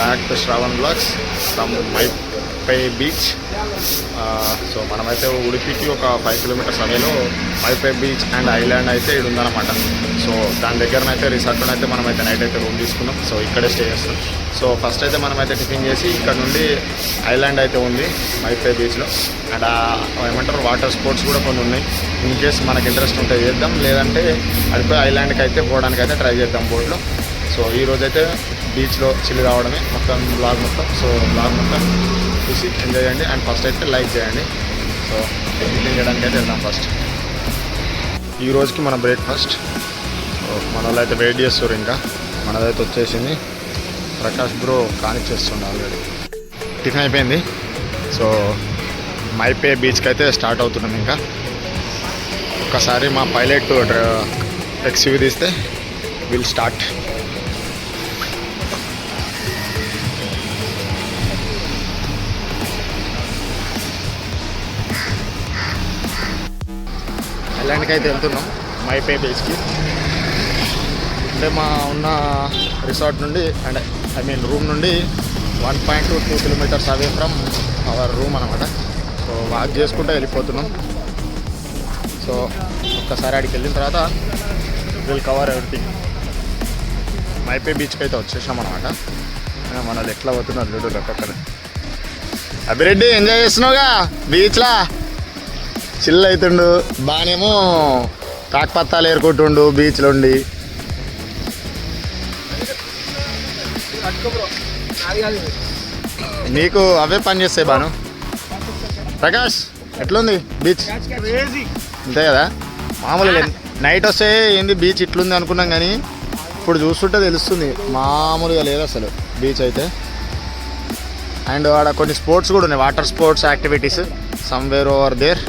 Back to Shravan blogs from Malpe beach so మనమైతే ఉడిపికి ఒక ఫైవ్ కిలోమీటర్స్ అవేలో మైపై బీచ్ అండ్ ఐలాండ్ అయితే ఇది ఉందన్నమాట సో దాని దగ్గరనైతే రిసార్ట్లో అయితే మనమైతే నైట్ అయితే రూమ్ తీసుకున్నాం. సో ఇక్కడే స్టే చేస్తాం సో ఫస్ట్ అయితే మనమైతే టిఫిన్ చేసి ఇక్కడ నుండి ఐలాండ్ అయితే ఉంది మైపై బీచ్లో అండ్ ఏమంటారు వాటర్ స్పోర్ట్స్ కూడా కొన్ని ఉన్నాయి. ఇన్ కేస్ మనకి ఇంట్రెస్ట్ ఉంటే చేద్దాం. లేదంటే అడిపోయి ఐలాండ్కి అయితే పోవడానికి అయితే ట్రై చేద్దాం బోట్లో సో ఈ రోజైతే బీచ్లో చిల్లి రావడమే మొత్తం బ్లాగ్ మొత్తం. సో బ్లాగ్ మొత్తం చూసి ఎంజాయ్ చేయండి. అండ్ ఫస్ట్ అయితే లైక్ చేయండి. సో ఎడిటింగ్ చేయడానికి అయితే వెళ్దాం ఫస్ట్ ఈ రోజుకి మన బ్రేక్ఫాస్ట్ సో మన వాళ్ళు అయితే వెయిట్ చేస్తారు ఇంకా. మనదైతే వచ్చేసింది. ప్రకాష్ బ్రో కానిచ్చేస్తుండే ఆల్రెడీ టిఫిన్ అయిపోయింది. సో మైపే బీచ్కి అయితే స్టార్ట్ అవుతున్నాం ఇంకా. ఒకసారి మా పైలట్ ఎక్స్యూ uh, తీస్తే విల్ స్టార్ట్ ఐలాండ్కి అయితే వెళ్తున్నాం. మైపే బీచ్కి అంటే మా ఉన్న రిసార్ట్ నుండి అండ్ ఐ మీన్ రూమ్ నుండి one point two two kilometres away from our room అనమాట సో వాక్ చేసుకుంటూ వెళ్ళిపోతున్నాం. సో ఒక్కసారి అక్కడికి వెళ్ళిన తర్వాత విల్ కవర్ ఎవ్రీథింగ్. మైపే బీచ్కి అయితే వచ్చేసాం అనమాట మనల్ని ఎట్లా పోతున్నారు చూడు ఒక్కొక్కరు. అభిరెడ్డి ఎంజాయ్ చేస్తున్నావుగా బీచ్లా? చిల్ అవుతుండు బానేమో కాకపత్తాలు ఏరుకుంటుండు బీచ్లో ఉండి. నీకు అవే పని చేస్తాయి బాను. ప్రకాష్ ఎట్లుంది బీచ్ అంతే కదా? మామూలుగా నైట్ వస్తే ఏంది బీచ్ ఇట్లుంది అనుకున్నాం కానీ ఇప్పుడు చూస్తుంటే తెలుస్తుంది. మామూలుగా లేదు అసలు బీచ్ అయితే. అండ్ ఆడ కొన్ని స్పోర్ట్స్ కూడా ఉన్నాయి. Water sports activities somewhere over there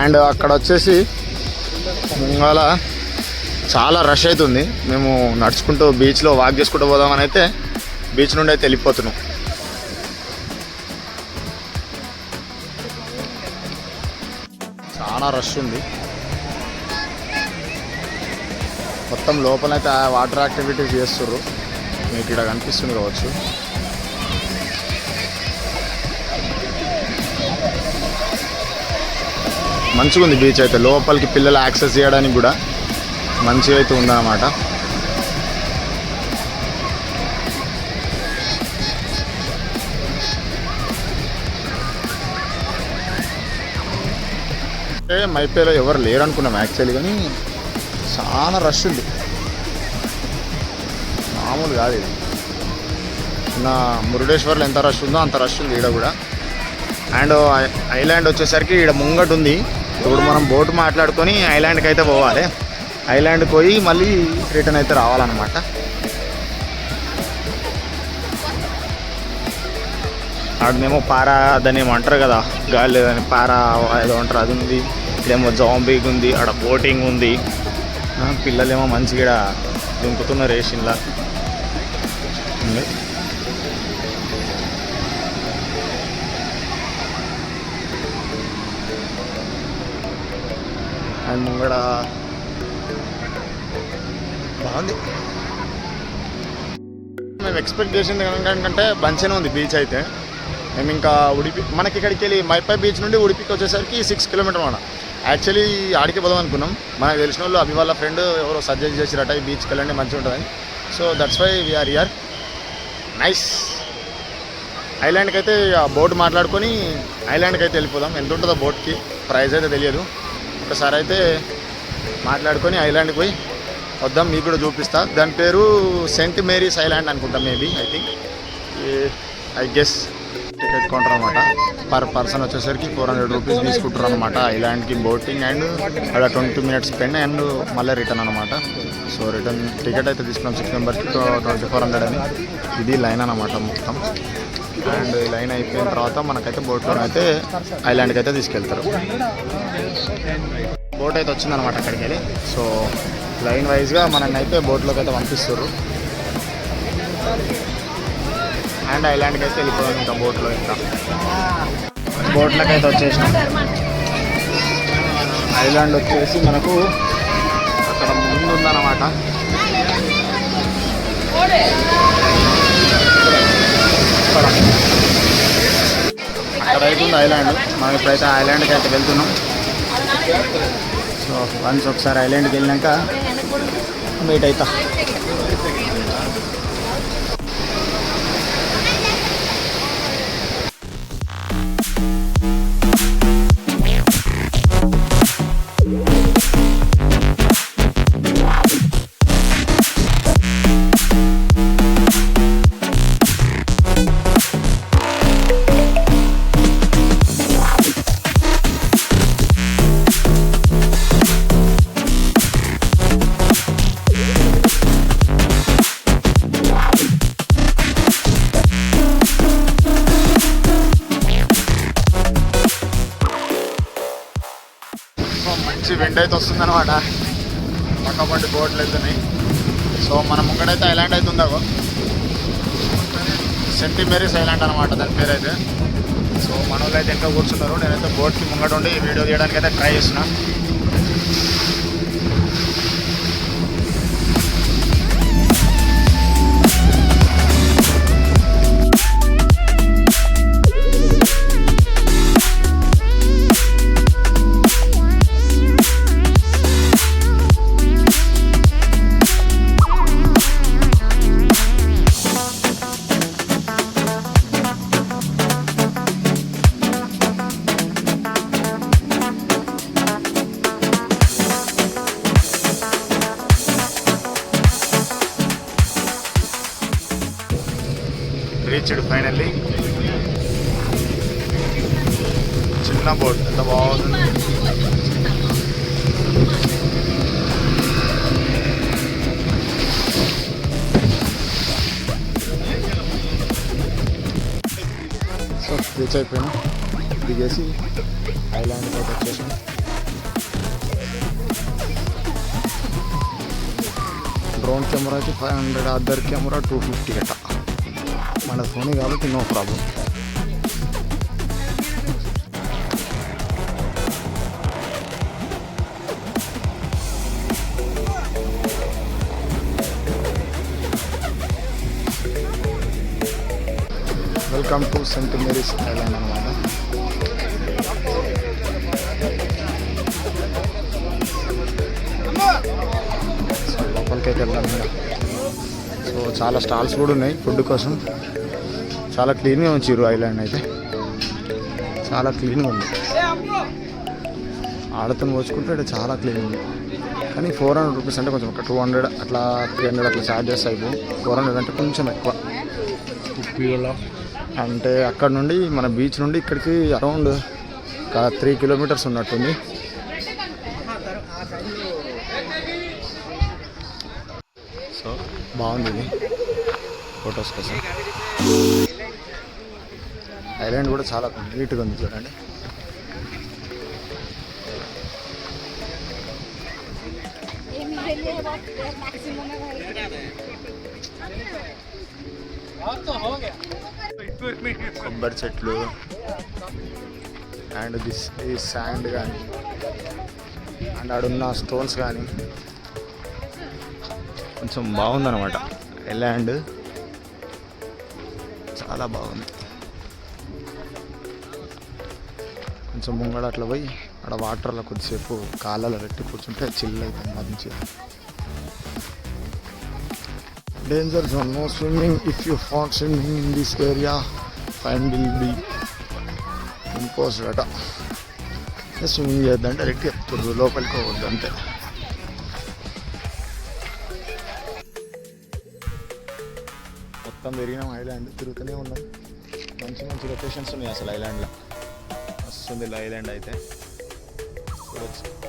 and అక్కడ వచ్చేసి ముంగాల చాలా రష్ అవుతుంది మేము నడుచుకుంటూ బీచ్లో వాక్ చేసుకుంటూ పోదామని అయితే బీచ్ నుండి అయితే వెళ్ళిపోతున్నాం. చాలా రష్ ఉంది. మొత్తం లోపలైతే ఆ వాటర్ యాక్టివిటీస్ చేస్తుర్రు. మీకు ఇక్కడ కనిపిస్తుంది కావచ్చు. మంచిగా ఉంది బీచ్ అయితే. లోపలికి పిల్లలు యాక్సెస్ చేయడానికి కూడా మంచిగా అయితే ఉందన్నమాట. అంటే మైపేలో ఎవరు లేరు అనుకున్నాం యాక్చువల్లీ కానీ చాలా రష్ ఉంది. మామూలు కాదు ఇది. నా మురుడేశ్వర్లో ఎంత రష్ ఉందో అంత రష్ ఉంది ఈడ కూడా. అండ్ ఐలాండ్ వచ్చేసరికి ఈడ ముంగటు ఉంది. ఇప్పుడు మనం బోట్ మాట్లాడుకొని ఐలాండ్కి అయితే పోవాలి. ఐలాండ్కి పోయి మళ్ళీ రిటర్న్ అయితే రావాలన్నమాట. అక్కడనేమో పారా దాన్ని అంటారు కదా గాలి అని పారా ఏదో అంటారు అది ఉంది. ఇదేమో జాంబీగ్ ఉంది ఆడ బోటింగ్ ఉంది. పిల్లలేమో మంచిగా ఈడ దుంకుతున్న రేషన్లా అండ్ ముంగడ. బాగుంది. మేము ఎక్స్పెక్ట్ చేసింది ఏంటంటే మంచిగానే ఉంది బీచ్ అయితే. మేము ఇంకా ఉడిపి మనకి ఇక్కడికి వెళ్ళి మైపై బీచ్ నుండి ఉడిపికి వచ్చేసరికి సిక్స్ కిలోమీటర్ మన యాక్చువల్లీ ఆడికి పోదాం అనుకున్నాం. మనకు తెలిసిన వాళ్ళు అభి వాళ్ళ ఫ్రెండ్ ఎవరో సజెస్ట్ చేసిరట ఈ బీచ్కి వెళ్ళండి మంచిగా ఉంటుందని. So that's why we are here nice ఐలాండ్కి అయితే బోట్ మాట్లాడుకొని ఐలాండ్కి అయితే వెళ్ళిపోదాం. ఎంత ఉంటుందో బోట్కి ప్రైస్ అయితే తెలియదు. ఒకసారి అయితే మాట్లాడుకొని ఐలాండ్కి పోయి వద్దాం మీకు కూడా చూపిస్తా. దాని పేరు సెంట్ మేరీస్ ఐలాండ్ అనుకుంటా maybe I think. I guess ticket counter అనమాట పర్ పర్సన్ వచ్చేసరికి ఫోర్ హండ్రెడ్ రూపీస్ తీసుకుంటారు అనమాట ఐలాండ్కి బోటింగ్ అండ్ అలా ట్వంటీ మినిట్స్ స్పెండ్ అండ్ మళ్ళీ రిటర్న్ అనమాట సో రిటర్న్ టికెట్ అయితే తీసుకున్నాం సిక్స్ మెంబర్కి ట్వంటీ ఫోర్ హండ్రెడ్ అని. ఇది లైన్ అనమాట మొత్తం. అండ్ ఈ లైన్ అయిపోయిన తర్వాత మనకైతే బోట్లో అయితే ఐలాండ్కి అయితే తీసుకెళ్తారు. బోట్ అయితే వచ్చిందనమాట అక్కడికి వెళ్ళి సో లైన్ వైజ్గా మనల్ని అయితే బోట్లోకి అయితే పంపిస్తారు అండ్ ఐలాండ్కి అయితే వెళ్ళిపోయాం ఇంకా బోట్లో ఇంకా. బోట్లకైతే వచ్చేసినాం. ఐలాండ్ వచ్చేసి మనకు ఉందన్నమాట. అక్కడ అక్కడ అవుతుంది ఐలాండ్. మనం ఇప్పుడైతే ఐలాండ్కి అయితే వెళ్తున్నాం. సో వన్స్ ఒకసారి ఐలాండ్కి వెళ్ళినాక మీట్ అవుతా అనమాట అయితే పక్క పండి బోట్లు వెళ్తున్నాయి సో మన ముంగడైతే ఐలాండ్ అయితే ఉందాగో. సెంటి మేరీస్ ఐలాండ్ అనమాట దాని పేరు అయితే సో మన వాళ్ళు అయితే ఇంకా కూర్చున్నారు. నేనైతే బోట్కి ముంగట ఉండి వీడియో తీయడానికి అయితే ట్రై చేస్తున్నా. చిన్న బోట్ ఎంత బాగుంది సో రీచ్ అయిపోయాను దిగేసి ఐలాండ్ అయితే వచ్చేసాం డ్రోన్ కెమెరాకి five hundred other camera two fifty అట్ట మన ఫోన్ కాబట్టి no problem saint Mary's island అనమాట సో లోపలికైతే వెళ్దాం ఇంకా. సో చాలా స్టాల్స్ కూడా ఉన్నాయి ఫుడ్ కోసం. చాలా క్లీన్గా ఉంచారు ఐలాండ్ అయితే. చాలా క్లీన్గా ఉంది. ఆడతో పోల్చుకుంటే చాలా క్లీన్ ఉంది. కానీ ఫోర్ హండ్రెడ్ రూపీస్ అంటే కొంచెం ఒక టూ హండ్రెడ్ అట్లా త్రీ హండ్రెడ్ అట్లా ఛార్జెస్ అయిపోయి ఫోర్ హండ్రెడ్ అంటే కొంచెం ఎక్కువ. అంటే అక్కడ నుండి మన బీచ్ నుండి ఇక్కడికి అరౌండ్ ఒక త్రీ కిలోమీటర్స్ ఉన్నట్టుంది సో బాగుంది ఇది. ఫొటోస్ కోసం. ఐలాండ్ కూడా చాలా నీట్గా ఉంది చూడండి. కొబ్బరి చెట్లు. అండ్ దిస్ ఈ శాండ్ కానీ అండ్ ఆడున్న స్టోన్స్ కానీ కొంచెం బాగుందన్నమాట. ల్యాండ్ చాలా బాగుంది. కొంచెం ముంగడ అట్లా పోయి అక్కడ వాటర్లో కొద్దిసేపు కాళ్ళలో పెట్టి కూర్చుంటే చిల్ అవుతుంది మంచిగా. Danger zone no swimming if you don't swimming in this area fine will be imposed అట స్విమ్మింగ్ చేద్దంటే డైరెక్ట్ చెప్తుర్రు లోపలికి పోవద్దు అంతే మొత్తం పెరిగినాం ఐలాండ్ తిరుగుతూనే ఉన్నాం మంచి మంచి లొకేషన్స్ ఉన్నాయి అసలు ఐలాండ్లో వస్తుంది ఐలాండ్ అయితే చూడొచ్చు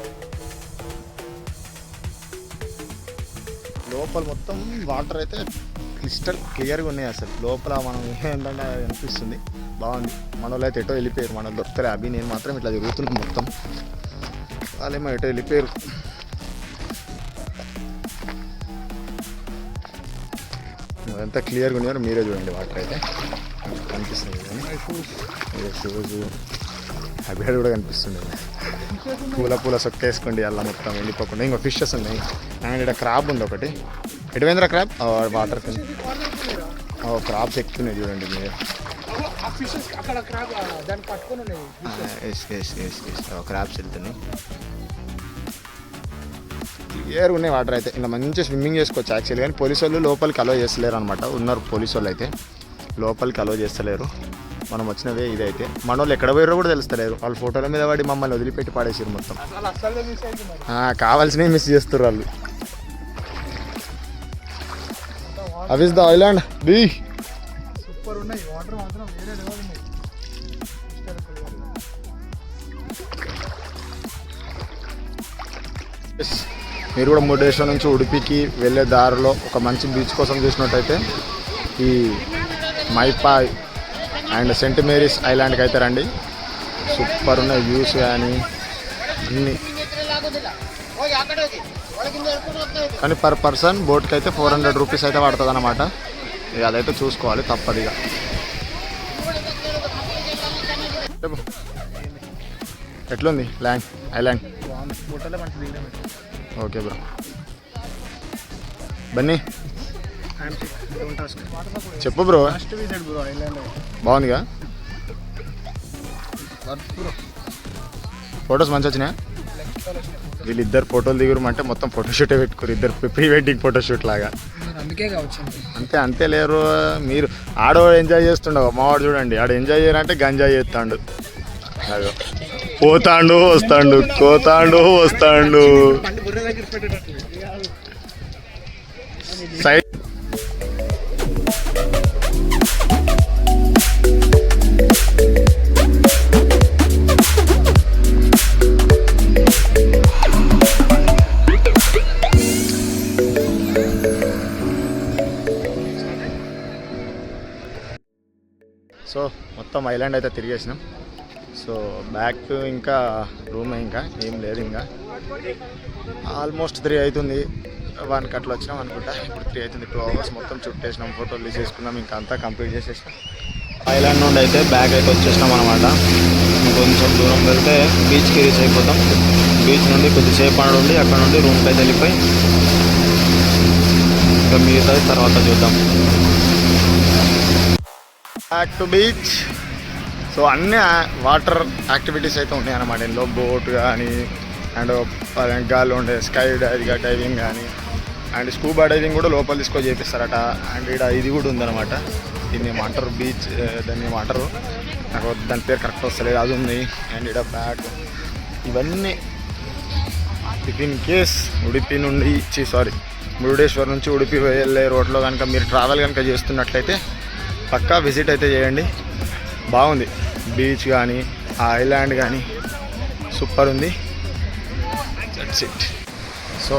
లోపల మొత్తం వాటర్ అయితే క్రిస్టల్ క్లియర్గా ఉన్నాయి అసలు. లోపల మనం ఏంటంటే అనిపిస్తుంది. బాగుంది. మన వాళ్ళు అయితే ఎటో వెళ్ళిపోయారు. మన దొరుకుతారు అభి నేను మాత్రం ఇట్లా తిరుగుతున్నాను మొత్తం. వాళ్ళేమో ఎటో వెళ్ళిపోయారు. అదంతా క్లియర్గా ఉన్నారు మీరే చూడండి వాటర్ అయితే. కనిపిస్తుంది కానీ. షూస్ కూడా కనిపిస్తుంది పూల పూల సొక్కేసుకోండి అలా మొత్తం వెళ్ళిపోకుండా ఇంకో ఫిషెస్ ఉన్నాయి. అండ్ ఇక్కడ క్రాబ్ ఉంది ఒకటి. ఎటువేంద్ర క్రాబ్? వాటర్ ఓ క్రాప్స్ ఎక్కుతున్నాయి చూడండి మీరు. Crabs yes yes yes crabs వెళ్తున్నాయి. క్లియర్ ఉన్నాయి వాటర్ అయితే. ఇలా మంచిగా స్విమ్మింగ్ చేసుకోవచ్చు యాక్చువల్లీ. కానీ పోలీసు వాళ్ళు లోపలికి అలో చేస్తలేరు అనమాట ఉన్నారు పోలీసు వాళ్ళు అయితే. లోపలికి అలో చేస్తలేరు. మనం వచ్చినవే ఇదైతే. మన వాళ్ళు ఎక్కడ పోయారో కూడా తెలుస్తలేరు వాళ్ళ ఫోటోల మీద పడి మమ్మల్ని వదిలిపెట్టి పాడేసారు మొత్తం. కావాల్సినవి మిస్ చేస్తారు వాళ్ళు. అవిస్ ద ఐలాండ్ బీ సూపర్ ఉన్నాయి వాటర్ మాత్రం వేరే లెవెల్ ఉన్నాయి మీరు కూడా మురుడేశ్వరం నుంచి ఉడిపికి వెళ్ళే దారిలో ఒక మంచి బీచ్ కోసం చూసినట్టయితే ఈ మైపాయ్ అండ్ సెంట్ మేరీస్ ఐలాండ్కి అయితే రండి. సూపర్ ఉన్న వ్యూస్ కానీ అన్ని. కానీ పర్ పర్సన్ బోట్కి అయితే ఫోర్ హండ్రెడ్ రూపీస్ అయితే పడుతుంది అనమాట ఇక అదైతే చూసుకోవాలి తప్పదిగా ఇక. ఎట్లుంది land island? Okay bro. Bunny. చెప్పు బ్రో. బాగుందిగా? ఫొటోస్ మంచి వచ్చినాయా? వీళ్ళిద్దరు ఫోటోలు దిగురు మొత్తం ఫోటోషూటే పెట్టుకోరు. ఇద్దరు ప్రీ వెడ్డింగ్ ఫోటోషూట్ లాగా. అంతే. అంతే లేరు. మీరు ఆడో ఎంజాయ్ చేస్తుండవు. మావాడు చూడండి. ఆడ ఎంజాయ్ చేయాలంటే గంజాయి చేస్తాడు. అదో పోతాండు వస్తాండు. కోతాండు వస్తాండు. సైడ్ సో మొత్తం ఐలాండ్ అయితే తిరిగేసినాం. సో బ్యాక్ ఇంకా రూమ్ ఇంకా ఏం లేదు ఇంకా. ఆల్మోస్ట్ త్రీ అవుతుంది వన్ కట్లు వచ్చినాం అనుకుంటా. ఇప్పుడు త్రీ అవుతుంది టూ అవర్స్ మొత్తం చుట్టేసినాం ఫోటోలు తీసేసుకున్నాం ఇంకా అంతా కంప్లీట్ చేసేసినాం. ఐలాండ్ నుండి అయితే బ్యాక్ అయితే వచ్చేసినాం అనమాట కొంచెం దూరం వెళ్తే బీచ్కి రీచ్ అయిపోతాం. బీచ్ నుండి కొద్దిసేపు ఆడ ఉండి అక్కడ నుండి రూమ్కి అయితే వెళ్ళిపోయి ఇంకా మిగతా తర్వాత చూద్దాం. బ్యాక్ టు బీచ్ సో అన్ని వాటర్ యాక్టివిటీస్ అయితే ఉన్నాయి అన్నమాట. ఇందులో బోట్ కానీ అండ్ గాల్లో ఉండే స్కై డైవింగ్ డైవింగ్ కానీ అండ్ స్కూబా డైవింగ్ కూడా లోపల తీసుకొని చేపిస్తారట. అండ్ ఇక్కడ ఇది కూడా ఉందన్నమాట. దీన్ని ఏమంటారు బీచ్ దాన్ని ఏమంటారు నాకు దాని పేరు కరెక్ట్ వస్తలేదు. అది ఉంది. అండ్ ఇక్కడ బ్యాగ్ ఇవన్నీ ఇఫ్ ఇన్ కేస్ ఉడిపి నుండి సారీ మురుడేశ్వర్ నుంచి ఉడిపి వెళ్ళే రోడ్లో కనుక మీరు ట్రావెల్ కనుక చేస్తున్నట్లయితే పక్కా విజిట్ అయితే చేయండి. బాగుంది. బీచ్ కానీ ఆ ఐలాండ్ కానీ సూపర్ ఉంది. దట్స్ ఇట్ సో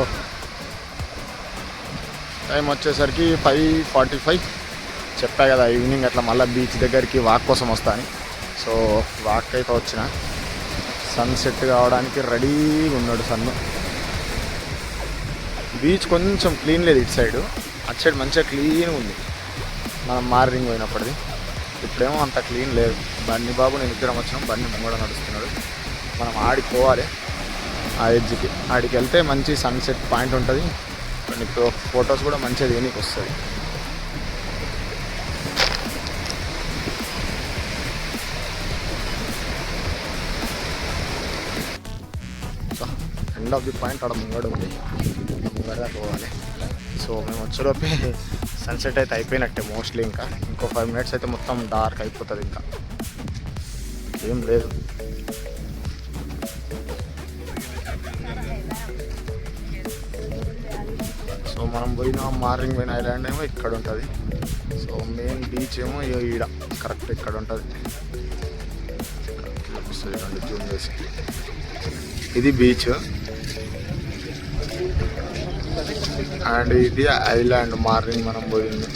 టైం వచ్చేసరికి ఫైవ్ ఫార్టీ ఫైవ్ చెప్పా కదా ఈవినింగ్ అట్లా మళ్ళీ బీచ్ దగ్గరికి వాక్ కోసం వస్తా అని. సో వాక్ అయితే వచ్చిన. సన్సెట్ కావడానికి రెడీగా ఉన్నాడు సన్ను బీచ్ కొంచెం క్లీన్ లేదు ఇటు సైడ్ అటు సైడ్ మంచిగా క్లీన్గా ఉంది. మనం మార్నింగ్ పోయినప్పటిది. ఇప్పుడేమో అంత క్లీన్ లేదు. బన్నీ బాబు నేను ఇద్దరం వచ్చినాం. బన్నీ ముంగడ నడుస్తున్నాడు. మనం ఆడికి పోవాలి. ఆ ఎడ్జ్కి. ఆడికి వెళ్తే మంచి సన్సెట్ పాయింట్ ఉంటుంది. నీకు ఫొటోస్ కూడా మంచిగా దేనికి వస్తుంది. ఎండ్ ఆఫ్ ది పాయింట్ ఆడ ముంగడ ఉంది. ముంగడ పోవాలి. సో మేము వచ్చేలోపే సన్సెట్ అయితే అయిపోయినట్టే మోస్ట్లీ ఇంకా. ఇంకో ఫైవ్ మినిట్స్ అయితే మొత్తం డార్క్ అయిపోతుంది ఇంకా. ఏం లేదు. సో మనం పోయిన మార్నింగ్ పోయిన ఐలాండ్ ఏమో ఇక్కడ ఉంటుంది. సో మెయిన్ బీచ్ ఏమో ఇగో ఈడ. కరెక్ట్ ఇక్కడ ఉంటుంది. జూమ్ చేసి. ఇది బీచ్ అండ్ ఇది ఐలాండ్ మార్నింగ్ మనం పోయింది.